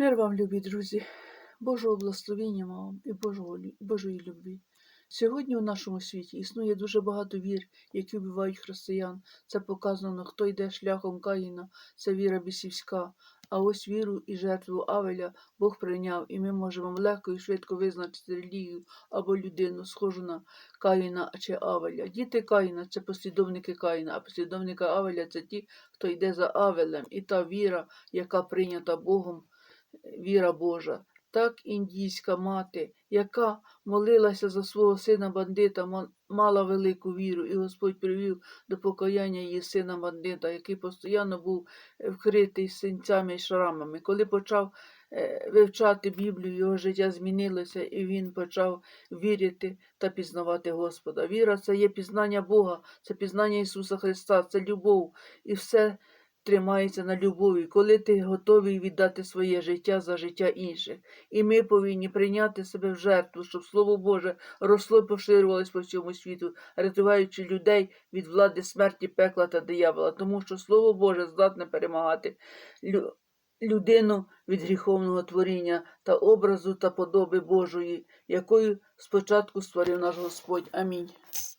Мир вам, любі друзі, Божого благословення вам і Божого, Божої любві. Сьогодні у нашому світі існує дуже багато вір, які вбивають християн. Це показано, хто йде шляхом Каїна, це віра бісівська. А ось віру і жертву Авеля Бог прийняв, і ми можемо легко і швидко визначити релігію або людину, схожу на Каїна чи Авеля. Діти Каїна це послідовники Каїна, а послідовники Авеля це ті, хто йде за Авелем. І та віра, яка прийнята Богом, віра Божа. Так індійська мати, яка молилася за свого сина бандита, мала велику віру, і Господь привів до покаяння її сина бандита, який постійно був е, вкритий синцями і шрамами. Коли почав е, вивчати Біблію, його життя змінилося, і він почав вірити та пізнавати Господа. Віра це є пізнання Бога, це пізнання Ісуса Христа, це любов. І все тримається на любові, коли ти готовий віддати своє життя за життя інших. І ми повинні прийняти себе в жертву, щоб Слово Боже росло і поширювалось по всьому світу, рятуючи людей від влади смерті, пекла та диявола, тому що Слово Боже здатне перемагати людину від гріховного творіння та образу та подоби Божої, якою спочатку створив наш Господь. Амінь.